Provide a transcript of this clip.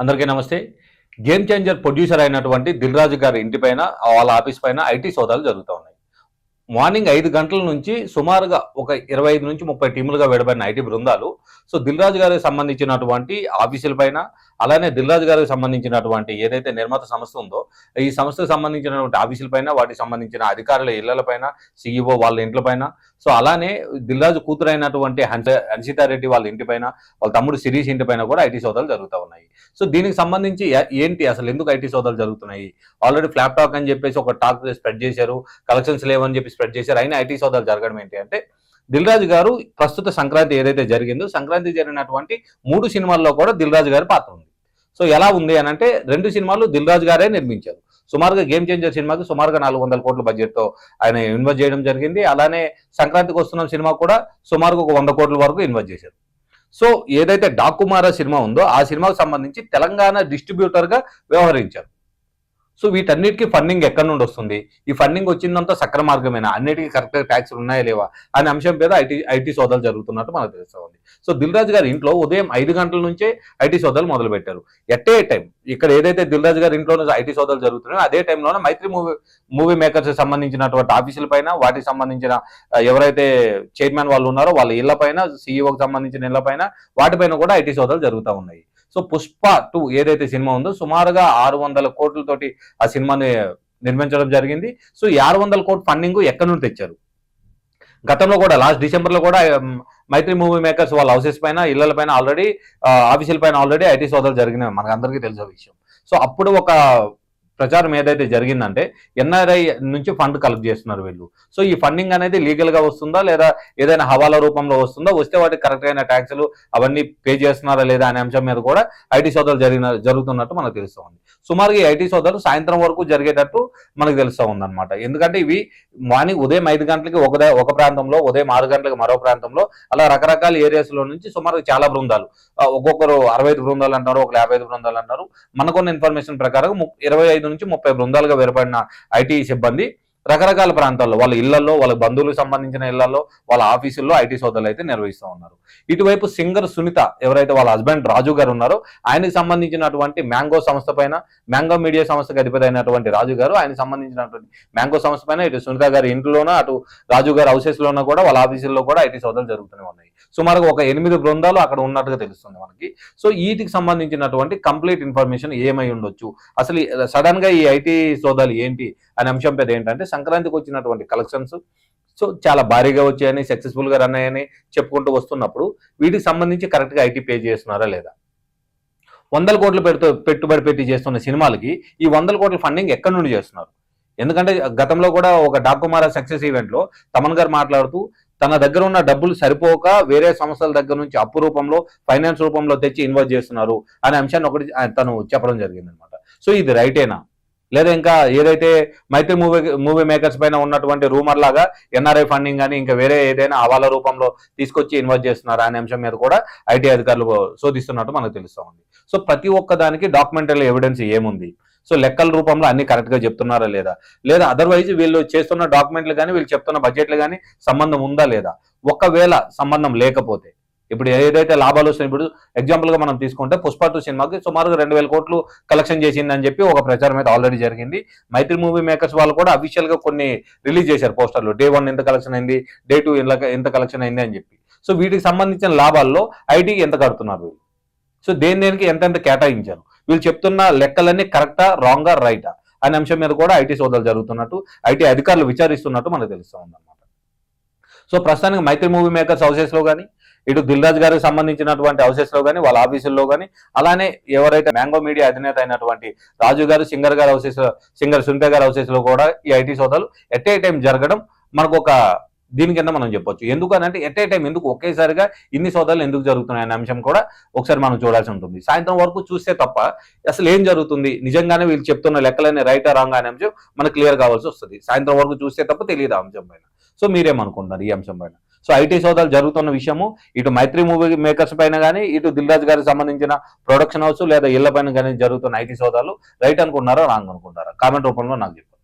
అందరికీ నమస్తే. Game changer producer అయినటువంటి దిల్ రాజు గారి ఇంటి పైన వాళ్ళ ఆఫీస్ పైన ఐటీ సోదాలు జరుగుతూ ఉన్నాయి. మార్నింగ్ ఐదు గంటల నుంచి సుమారుగా ఒక ఇరవై ఐదు నుంచి ముప్పై టీములుగా విడబడిన ఐటీ బృందాలు సో దిల్ రాజు గారికి సంబంధించినటువంటి ఆఫీసుల పైన అలానే దిల్ రాజు గారికి సంబంధించినటువంటి ఏదైతే నిర్మాత సంస్థ ఉందో ఈ సంస్థకు సంబంధించినటువంటి ఆఫీసుల పైన వాటికి సంబంధించిన అధికారుల ఇళ్ళపైన సీఈఓ వాళ్ళ ఇంట్ల పైన. సో అలానే దిల్ రాజు కూతురైనటువంటి హన్స హన్సితారెడ్డి వాళ్ళ ఇంటి పైన వాళ్ళ తమ్ముడు శిరీష్ ఇంటి పైన కూడా ఐటీ సోదాలు జరుగుతూ ఉన్నాయి. సో దీనికి సంబంధించి ఏంటి అసలు ఎందుకు ఐటీ సోదాలు జరుగుతున్నాయి? ఆల్రెడీ ఫ్లాప్ టాక్ అని చెప్పేసి ఒక టాక్ స్ప్రెడ్ చేశారు కలెక్షన్స్ లేవని చెప్పి స్ప్రెడ్ చేశారు అయినా ఐటీ సోదాలు జరగడం ఏంటి అంటే దిల్ రాజు గారు ప్రస్తుత సంక్రాంతి ఏదైతే జరిగిందో సంక్రాంతి జరిగినటువంటి మూడు సినిమాల్లో కూడా దిల్ రాజు గారి పాత్ర ఉంది. సో ఎలా ఉంది అని అంటే రెండు సినిమాలు దిల్ రాజు గారే నిర్మించారు. సుమారుగా గేమ్ చేంజర్ సినిమాకి సుమారుగా నాలుగు వందల కోట్ల బడ్జెట్తో ఆయన ఇన్వెస్ట్ చేయడం జరిగింది. అలానే సంక్రాంతికి వస్తున్న సినిమా కూడా సుమారుగా ఒక వంద కోట్ల వరకు ఇన్వెస్ట్ చేశారు. సో ఏదైతే డాకుమారా సినిమా ఉందో ఆ సినిమాకు సంబంధించి తెలంగాణ డిస్ట్రిబ్యూటర్గా వ్యవహరించారు. సో వీటన్నిటికీ ఫండింగ్ ఎక్కడి నుండి వస్తుంది? ఈ ఫండింగ్ వచ్చిందంతా సక్ర మార్గమేనా? అన్నిటికీ కరెక్ట్గా ట్యాక్స్లు ఉన్నాయా లేవా? అనే అంశం మీద ఐటీ ఐటీ సోదాలు జరుగుతున్నట్టు మనకు తెలుస్తుంది. సో దిల్ రాజు గారి ఇంట్లో ఉదయం ఐదు గంటల నుంచే ఐటీ సోదాలు మొదలు పెట్టారు ఎట్ ఏ టైం ఇక్కడ ఏదైతే దిల్ రాజు గారి ఇంట్లో ఐటీ సోదాలు జరుగుతున్నాయో అదే టైంలోనే మైత్రి మూవీ మూవీ మేకర్స్ సంబంధించినటువంటి ఆఫీసుల పైన వాటికి సంబంధించిన ఎవరైతే చైర్మన్ వాళ్ళు ఉన్నారో వాళ్ళ ఇళ్ళ పైన సీఈఓకి సంబంధించిన ఇళ్ళ పైన వాటిపైన కూడా ఐటీ సోదాలు జరుగుతూ ఉన్నాయి. సో పుష్ప టూ ఏదైతే సినిమా ఉందో సుమారుగా ఆరు వందల కోట్లతోటి ఆ సినిమాని నిర్మించడం జరిగింది. సో ఈ ఆరు వందల కోట్ల ఫండింగ్ ఎక్కడి నుండి తెచ్చారు? గతంలో కూడా లాస్ట్ డిసెంబర్లో కూడా మైత్రి మూవీ మేకర్స్ వాళ్ళ హౌసెస్ పైన ఇళ్ళ పైన ఆల్రెడీ ఆఫీసుల పైన ఆల్రెడీ ఐటీ సోదాలు జరిగినాయి మనకు అందరికీ తెలిసే విషయం. సో అప్పుడు ఒక ప్రచారం ఏదైతే జరిగిందంటే ఎన్ఆర్ఐ నుంచి ఫండ్ కలెక్ట్ చేస్తున్నారు వీళ్ళు. సో ఈ ఫండింగ్ అనేది లీగల్గా వస్తుందా లేదా ఏదైనా హవాలా రూపంలో వస్తుందా? వస్తే వాటికి కరెక్ట్ అయిన ట్యాక్సులు అవన్నీ పే చేస్తున్నారా లేదా అనే అంశం మీద కూడా ఐటీ సోదాలు జరిగిన జరుగుతున్నట్టు మనకు తెలుస్తూ ఉంది. సుమారుగా ఈ ఐటీ సోదాలు సాయంత్రం వరకు జరిగేటట్టు మనకు తెలుస్తూ ఉందన్నమాట. ఎందుకంటే ఇవి మార్నింగ్ ఉదయం ఐదు గంటలకి ఒక ఒక ప్రాంతంలో ఉదయం ఆరు గంటలకు మరో ప్రాంతంలో అలా రకరకాల ఏరియాస్లో నుంచి సుమారు చాలా బృందాలు. ఒక్కొక్కరు అరవై బృందాలు అంటారు ఒక యాభై ఐదు బృందాలు అంటారు. మనకున్న ఇన్ఫర్మేషన్ ప్రకారం ఇరవై ఐదు నుంచి ముప్పై బృందాలుగా వేర్పడిన ఐటీ సిబ్బంది రకరకాల ప్రాంతాల్లో వాళ్ళ ఇళ్ళలో వాళ్ళ బంధువులకు సంబంధించిన ఇళ్ళలో వాళ్ళ ఆఫీసుల్లో ఐటీ సోదాలు అయితే నిర్వహిస్తూ ఉన్నారు. ఇటువైపు సింగర్ సునీత ఎవరైతే వాళ్ళ హస్బెండ్ రాజు గారు ఉన్నారో ఆయనకి సంబంధించినటువంటి మ్యాంగో సంస్థ పైన మ్యాంగో మీడియా సంస్థకు అధిపతి అయినటువంటి రాజు గారు ఆయనకు సంబంధించినటువంటి మ్యాంగో సంస్థ పైన ఇటు సునీత గారి ఇంట్లోనూ అటు రాజు గారి హౌసెస్లోనూ కూడా వాళ్ళ ఆఫీసుల్లో కూడా ఐటీ సోదాలు జరుగుతూనే ఉన్నాయి. సుమారుగా ఒక ఎనిమిది బృందాలు అక్కడ ఉన్నట్టుగా తెలుస్తుంది మనకి. సో వీటికి సంబంధించినటువంటి కంప్లీట్ ఇన్ఫర్మేషన్ ఏమై ఉండొచ్చు? అసలు సడన్గా ఈ ఐటీ సోదాలు ఏంటి? అనే అంశం పెద్ద ఏంటంటే సంక్రాంతికి వచ్చినటువంటి కలెక్షన్స్. సో చాలా భారీగా వచ్చాయని సక్సెస్ఫుల్గా రన్ అయ్యాయని చెప్పుకుంటూ వస్తున్నప్పుడు వీటికి సంబంధించి కరెక్ట్గా ఐటీ పే చేస్తున్నారా లేదా? వందల కోట్లు పెడుతూ పెట్టుబడి పెట్టి చేస్తున్న సినిమాలకి ఈ వందల కోట్ల ఫండింగ్ ఎక్కడి నుండి చేస్తున్నారు? ఎందుకంటే గతంలో కూడా ఒక డాకుమారా సక్సెస్ ఈవెంట్లో తమన్ గారు మాట్లాడుతూ తన దగ్గర ఉన్న డబ్బులు సరిపోక వేరే సంస్థల దగ్గర నుంచి అప్పు రూపంలో ఫైనాన్స్ రూపంలో తెచ్చి ఇన్వెస్ట్ చేస్తున్నారు అనే అంశాన్ని ఒకటి ఆయన తను చెప్పడం జరిగిందనమాట. సో ఇది రైటేనా? లేదా ఇంకా ఏదైతే మైత్రి మూవీ మూవీ మేకర్స్ పైన ఉన్నటువంటి రూమర్ లాగా ఎన్ఆర్ఐ ఫండింగ్ కానీ ఇంకా వేరే ఏదైనా అవాల రూపంలో తీసుకొచ్చి ఇన్వెస్ట్ చేస్తున్నారా అనే అంశం మీద కూడా ఐటీ అధికారులు శోధిస్తున్నట్టు మనకు తెలుస్తూ ఉంది సో ప్రతి ఒక్క దానికి డాక్యుమెంటరీ ఎవిడెన్స్ ఏముంది? సో లెక్కల రూపంలో అన్ని కరెక్ట్గా చెప్తున్నారా లేదా? లేదా అదర్వైజ్ వీళ్ళు చేస్తున్న డాక్యుమెంట్లు కానీ వీళ్ళు చెప్తున్న బడ్జెట్లు కానీ సంబంధం ఉందా లేదా? ఒకవేళ సంబంధం లేకపోతే ఇప్పుడు ఏదైతే లాభాలు వస్తున్నాయి ఇప్పుడు ఎగ్జాంపుల్గా మనం తీసుకుంటే పుష్ప టూ సినిమాకి సుమారుగా రెండు వేల కోట్లు కలెక్షన్ చేసిందని చెప్పి ఒక ప్రచారం అయితే ఆల్రెడీ జరిగింది. మైత్రి మూవీ మేకర్స్ వాళ్ళు కూడా అఫీషియల్గా కొన్ని రిలీజ్ చేశారు పోస్టర్లు డే వన్ ఎంత కలెక్షన్ అయింది? డే టూ ఎంత కలెక్షన్ అయింది అని చెప్పి. సో వీటికి సంబంధించిన లాభాల్లో ఐటీ ఎంత కడుతున్నారు వీళ్ళు? సో దేని దేనికి ఎంతెంత కేటాయించారు? వీళ్ళు చెప్తున్న లెక్కలన్నీ కరెక్టా రాంగా రైటా అనే అంశం మీద కూడా ఐటీ సోదాలు జరుగుతున్నట్టు ఐటీ అధికారులు విచారిస్తున్నట్టు మనకు తెలుస్తూ ఉందన్నమాట. సో ప్రస్తుతానికి మైత్రి మూవీ మేకర్స్ హౌసెస్లో కానీ ఇటు దిల్రాజ్ గారికి సంబంధించినటువంటి అవశేషంలో కానీ వాళ్ళ ఆఫీసుల్లో కానీ అలానే ఎవరైతే మ్యాంగో మీడియా అధినేత అయినటువంటి రాజు గారు సింగర్ గారి హౌసెస్ సింగర్ సునీత గారి అవశేషంలో కూడా ఈ ఐటీ సోదాలు ఎట్ ఏ టైం జరగడం మనకు ఒక దీని కింద మనం చెప్పొచ్చు. ఎందుకు అని అంటే ఎట్ ఏ టైం ఎందుకు ఒకేసారిగా ఇన్ని సోదాలు ఎందుకు జరుగుతున్నాయి అనే అంశం కూడా ఒకసారి మనం చూడాల్సి ఉంటుంది. సాయంత్రం వరకు చూస్తే తప్ప అసలు ఏం జరుగుతుంది? నిజంగానే వీళ్ళు చెప్తున్న లెక్కలనే రైటా రాంగ్ అనే అంశం మనకు క్లియర్ కావాల్సి వస్తుంది. సాయంత్రం వరకు చూస్తే తప్ప తెలియదు ఆ అంశం పైన. సో మీరేమనుకుంటున్నారు ఈ అంశం పైన? సో ఐటీ సోదాలు జరుగుతున్న విషయము ఇటు మైత్రి మూవీ మేకర్స్ పైన కానీ ఇటు దిల్రాజ్ గారికి సంబంధించిన ప్రొడక్షన్ హౌస్ లేదా ఇళ్ళ పైన కానీ జరుగుతున్న ఐటీ సోదాలు రైట్ అనుకుంటున్నారా రాంగ్ అనుకుంటారా కామెంట్ రూపంలో నాకు